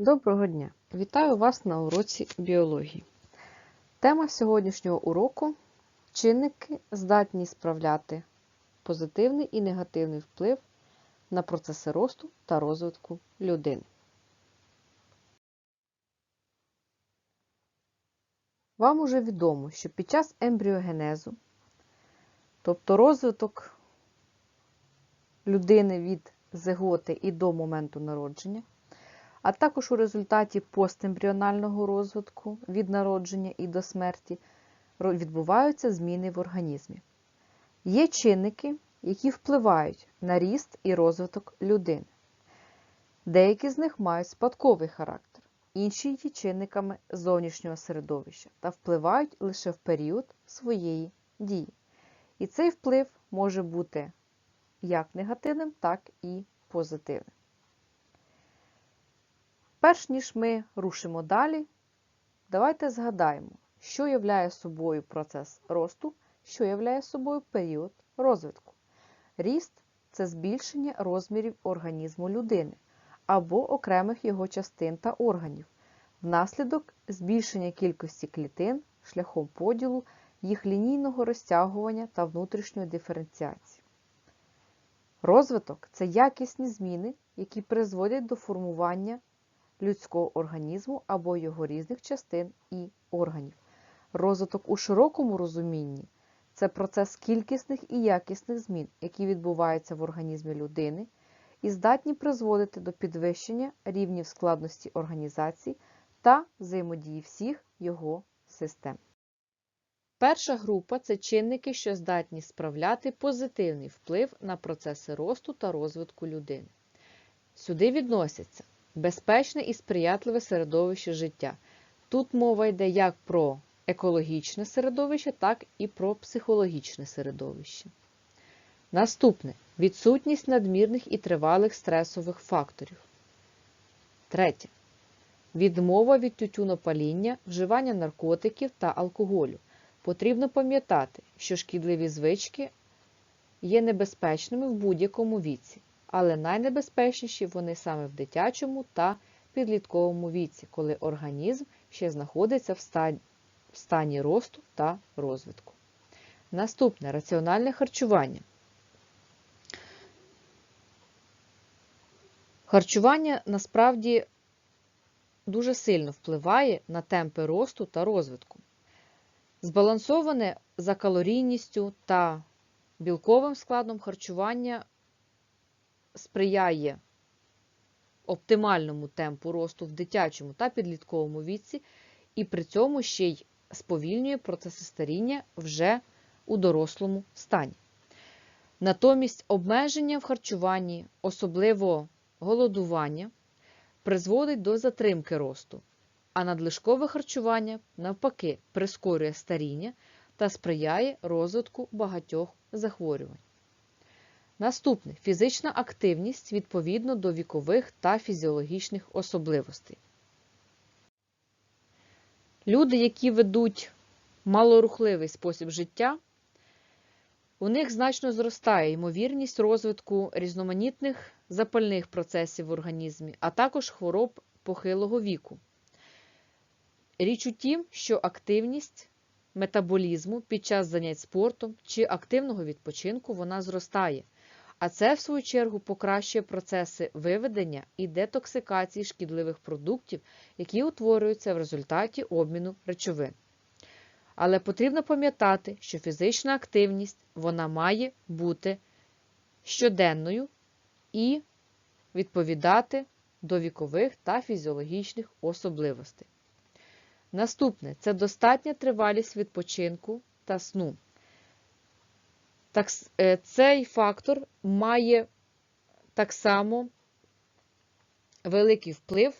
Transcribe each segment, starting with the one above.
Доброго дня! Вітаю вас на уроці біології. Тема сьогоднішнього уроку чинники здатні справляти позитивний і негативний вплив на процеси росту та розвитку людини. Вам уже відомо, що під час ембріогенезу, тобто розвиток людини від зиготи і до моменту народження, а також у результаті постембріонального розвитку від народження і до смерті відбуваються зміни в організмі. Є чинники, які впливають на ріст і розвиток людини. Деякі з них мають спадковий характер, інші є чинниками зовнішнього середовища та впливають лише в період своєї дії. І цей вплив може бути як негативним, так і позитивним. Перш ніж ми рушимо далі, давайте згадаємо, що являє собою процес росту, що являє собою період розвитку. Ріст це збільшення розмірів організму людини або окремих його частин та органів, внаслідок збільшення кількості клітин шляхом поділу, їх лінійного розтягування та внутрішньої диференціації. Розвиток це якісні зміни, які призводять до формування людського організму або його різних частин і органів. Розвиток у широкому розумінні це процес кількісних і якісних змін, які відбуваються в організмі людини і здатні призводити до підвищення рівнів складності організації та взаємодії всіх його систем. Перша група це чинники, що здатні справляти позитивний вплив на процеси росту та розвитку людини. Сюди відносяться безпечне і сприятливе середовище життя. Тут мова йде як про екологічне середовище, так і про психологічне середовище. Наступне відсутність надмірних і тривалих стресових факторів. Третє. Відмова від тютюнопаління, вживання наркотиків та алкоголю. Потрібно пам'ятати, що шкідливі звички є небезпечними в будь-якому віці, але найнебезпечніші вони саме в дитячому та підлітковому віці, коли організм ще знаходиться в стані, в стані росту та розвитку. Наступне раціональне харчування. Харчування насправді дуже сильно впливає на темпи росту та розвитку. Збалансоване за калорійністю та білковим складом харчування сприяє оптимальному темпу росту в дитячому та підлітковому віці, і при цьому ще й сповільнює процеси старіння вже у дорослому стані. Натомість обмеження в харчуванні, особливо голодування, призводить до затримки росту, а надлишкове харчування, навпаки, прискорює старіння та сприяє розвитку багатьох захворювань. Наступне фізична активність відповідно до вікових та фізіологічних особливостей. Люди, які ведуть малорухливий спосіб життя, у них значно зростає ймовірність розвитку різноманітних запальних процесів в організмі, а також хвороб похилого віку. Річ у тім, що активність метаболізму під час занять спортом чи активного відпочинку вона зростає, а це, в свою чергу, покращує процеси виведення і детоксикації шкідливих продуктів, які утворюються в результаті обміну речовин. Але потрібно пам'ятати, що фізична активність вона має бути щоденною і відповідати до вікових та фізіологічних особливостей. Наступне це достатня тривалість відпочинку та сну. Так, Цей фактор має так само великий вплив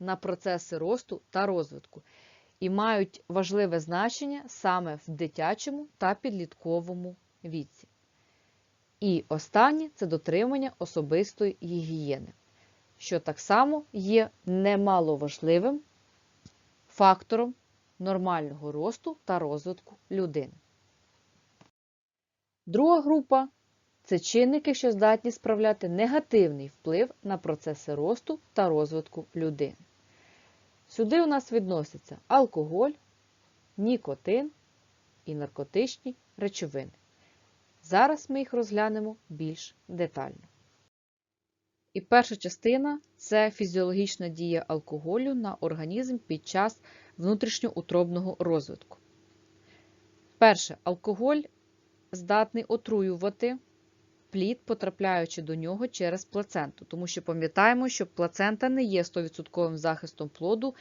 на процеси росту та розвитку і мають важливе значення саме в дитячому та підлітковому віці. І останнє це дотримання особистої гігієни, що так само є немаловажливим фактором нормального росту та розвитку людини. Друга група це чинники, що здатні справляти негативний вплив на процеси росту та розвитку людини. Сюди у нас відносяться алкоголь, нікотин і наркотичні речовини. Зараз ми їх розглянемо більш детально. І перша частина це фізіологічна дія алкоголю на організм під час внутрішньоутробного розвитку. Перше, алкоголь здатний отруювати плід, потрапляючи до нього через плаценту, тому що пам'ятаємо, що плацента не є 100% захистом плоду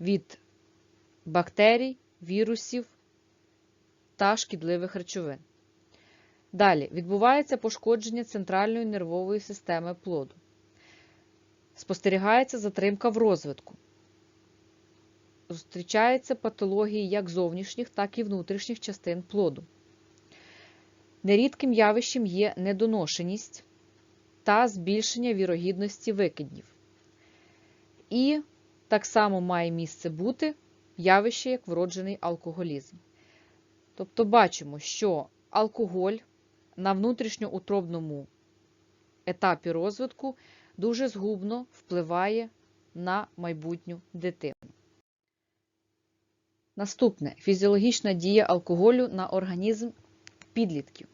від бактерій, вірусів та шкідливих речовин. Далі відбувається пошкодження центральної нервової системи плоду. Спостерігається затримка в розвитку. Зустрічаються патології як зовнішніх, так і внутрішніх частин плоду. Нерідким явищем є недоношеність та збільшення вірогідності викиднів. І так само має місце бути явище як вроджений алкоголізм. Тобто бачимо, що алкоголь на внутрішньоутробному етапі розвитку дуже згубно впливає на майбутню дитину. Наступне фізіологічна дія алкоголю на організм підлітків.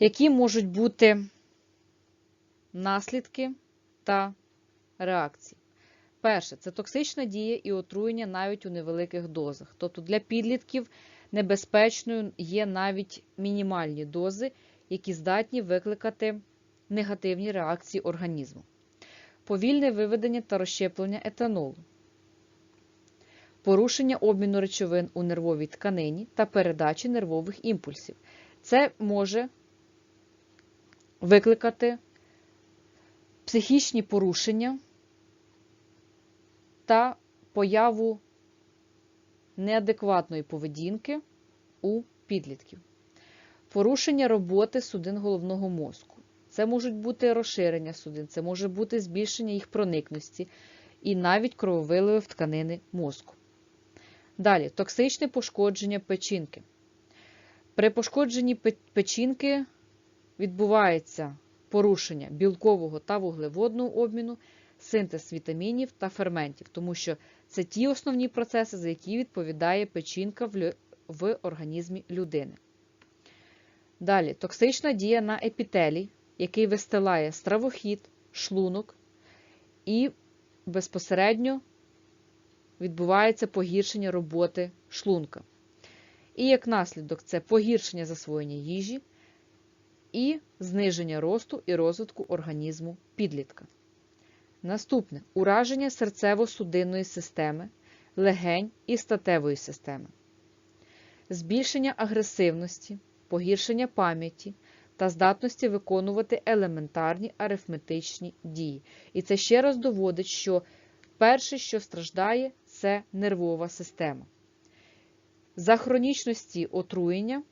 Які можуть бути наслідки та реакції? Перше, це токсична дія і отруєння навіть у невеликих дозах. Тобто для підлітків небезпечною є навіть мінімальні дози, які здатні викликати негативні реакції організму. Повільне виведення та розщеплення етанолу, порушення обміну речовин у нервовій тканині та передачі нервових імпульсів. Це може викликати психічні порушення та появу неадекватної поведінки у підлітків, порушення роботи судин головного мозку. Це можуть бути розширення судин, це може бути збільшення їх проникності і навіть крововиливи в тканини мозку. Далі токсичне пошкодження печінки. При пошкодженні печінки відбувається порушення білкового та вуглеводного обміну, синтез вітамінів та ферментів, тому що це ті основні процеси, за які відповідає печінка в організмі людини. Далі токсична дія на епітелій, який вистилає стравохід, шлунок і безпосередньо відбувається погіршення роботи шлунка. І як наслідок це погіршення засвоєння їжі і зниження росту і розвитку організму підлітка. Наступне ураження серцево-судинної системи, легень і статевої системи, збільшення агресивності, погіршення пам'яті та здатності виконувати елементарні арифметичні дії. І це ще раз доводить, що перше, що страждає, це нервова система. За хронічності отруєння,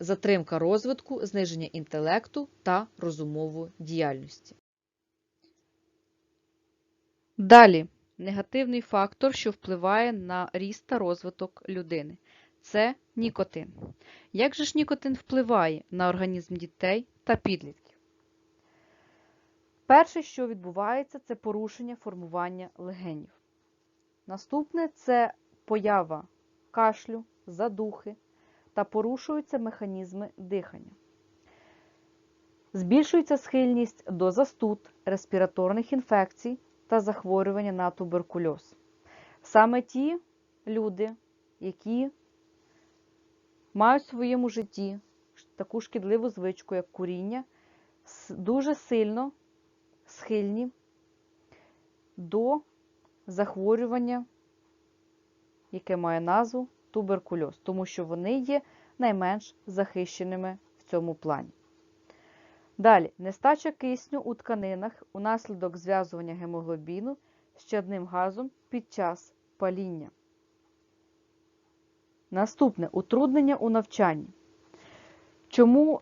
затримка розвитку, зниження інтелекту та розумової діяльності. Далі негативний фактор, що впливає на ріст та розвиток людини. Це нікотин. Як же ж нікотин впливає на організм дітей та підлітків? Перше, що відбувається, це порушення формування легенів. Наступне це поява кашлю, задухи та порушуються механізми дихання. Збільшується схильність до застуд, респіраторних інфекцій та захворювання на туберкульоз. Саме ті люди, які мають в своєму житті таку шкідливу звичку, як куріння, дуже сильно схильні до захворювання, яке має назву туберкульоз, тому що вони є найменш захищеними в цьому плані. Далі, нестача кисню у тканинах унаслідок зв'язування гемоглобіну з чадним газом під час паління. Наступне утруднення у навчанні. Чому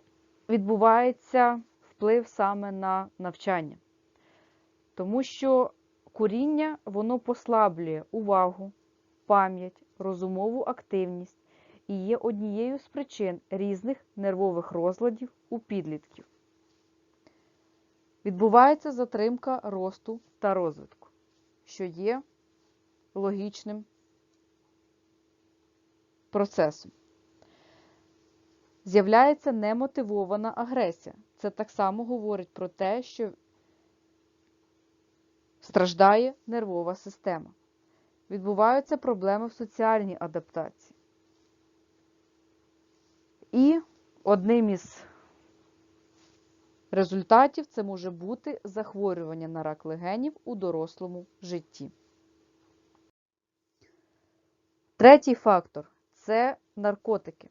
відбувається вплив саме на навчання? Тому що куріння воно послаблює увагу, пам'ять, розумову активність і є однією з причин різних нервових розладів у підлітків. Відбувається затримка росту та розвитку. що є логічним процесом. З'являється немотивована агресія. Це так само говорить про те, що страждає нервова система. Відбуваються проблеми в соціальній адаптації. І одним із результатів це може бути захворювання на рак легенів у дорослому житті. Третій фактор це наркотики.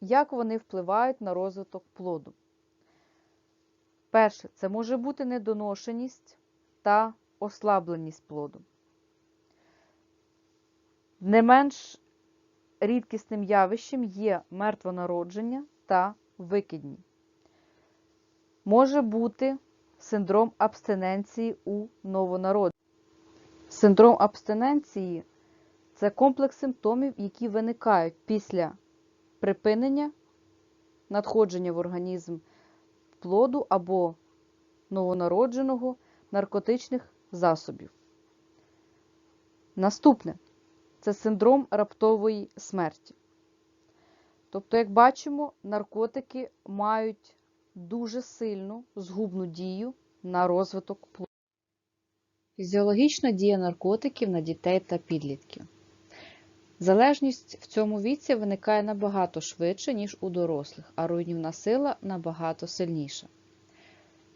Як вони впливають на розвиток плоду? Перше, це може бути недоношеність та ослабленість плоду. Не менш рідкісним явищем є мертвонародження та викидні. Може бути синдром абстиненції у новонародження. Синдром абстиненції це комплекс симптомів, які виникають після припинення надходження в організм плоду або новонародженого наркотичних засобів. Наступне це синдром раптової смерті. Тобто, як бачимо, наркотики мають дуже сильну згубну дію на розвиток плоду. Фізіологічна дія наркотиків на дітей та підлітків. Залежність в цьому віці виникає набагато швидше, ніж у дорослих, а руйнівна сила набагато сильніша.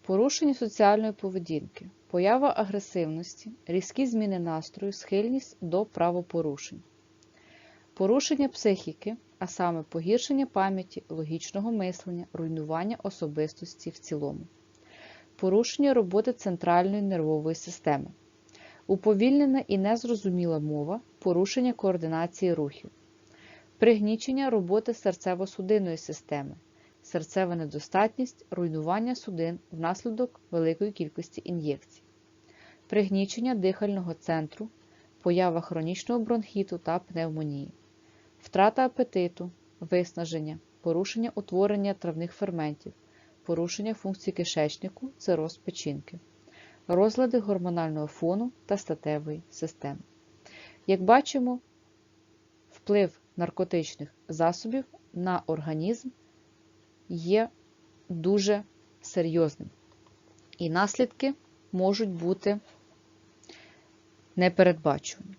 Порушення соціальної поведінки, поява агресивності, різкі зміни настрою, схильність до правопорушень, порушення психіки, а саме погіршення пам'яті, логічного мислення, руйнування особистості в цілому, порушення роботи центральної нервової системи, уповільнена і незрозуміла мова, порушення координації рухів, пригнічення роботи серцево-судинної системи, серцева недостатність, руйнування судин внаслідок великої кількості ін'єкцій, пригнічення дихального центру, поява хронічного бронхіту та пневмонії, втрата апетиту, виснаження, порушення утворення травних ферментів, порушення функцій кишечнику, цироз печінки, розлади гормонального фону та статевої системи. Як бачимо, вплив наркотичних засобів на організм є дуже серйозним. І наслідки можуть бути непередбачувані.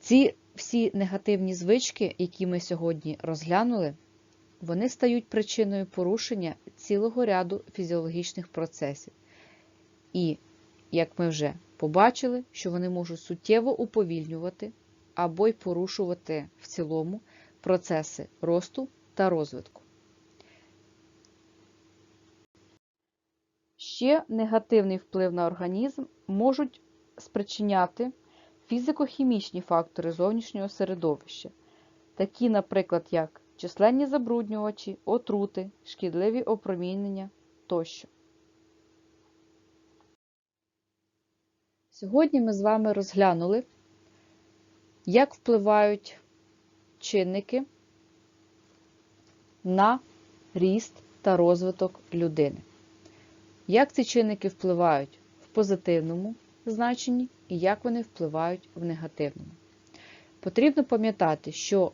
Ці всі негативні звички, які ми сьогодні розглянули, вони стають причиною порушення цілого ряду фізіологічних процесів. І, як ми вже побачили, що вони можуть суттєво уповільнювати або й порушувати в цілому процеси росту та розвитку. Ще негативний вплив на організм можуть спричиняти фізико-хімічні фактори зовнішнього середовища, такі, наприклад, як численні забруднювачі, отрути, шкідливі опромінення тощо. Сьогодні ми з вами розглянули, як впливають чинники на ріст та розвиток людини. Як ці чинники впливають в позитивному значенні і як вони впливають в негативному. Потрібно пам'ятати, що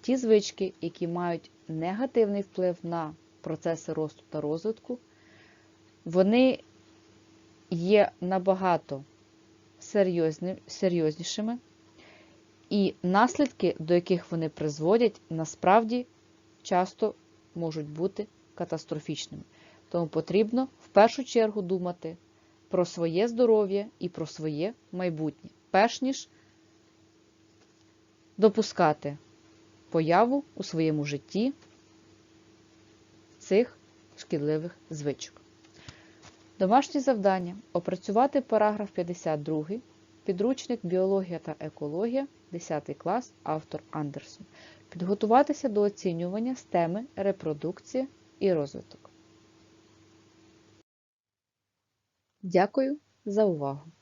ті звички, які мають негативний вплив на процеси росту та розвитку, вони є набагато серйознішими, і наслідки, до яких вони призводять, насправді часто можуть бути катастрофічними. Тому потрібно в першу чергу думати про своє здоров'я і про своє майбутнє, перш ніж допускати появу у своєму житті цих шкідливих звичок. Домашнє завдання опрацювати параграф 52, підручник Біологія та екологія, 10 клас, автор Андерсон. Підготуватися до оцінювання з теми репродукція і розвиток. Дякую за увагу!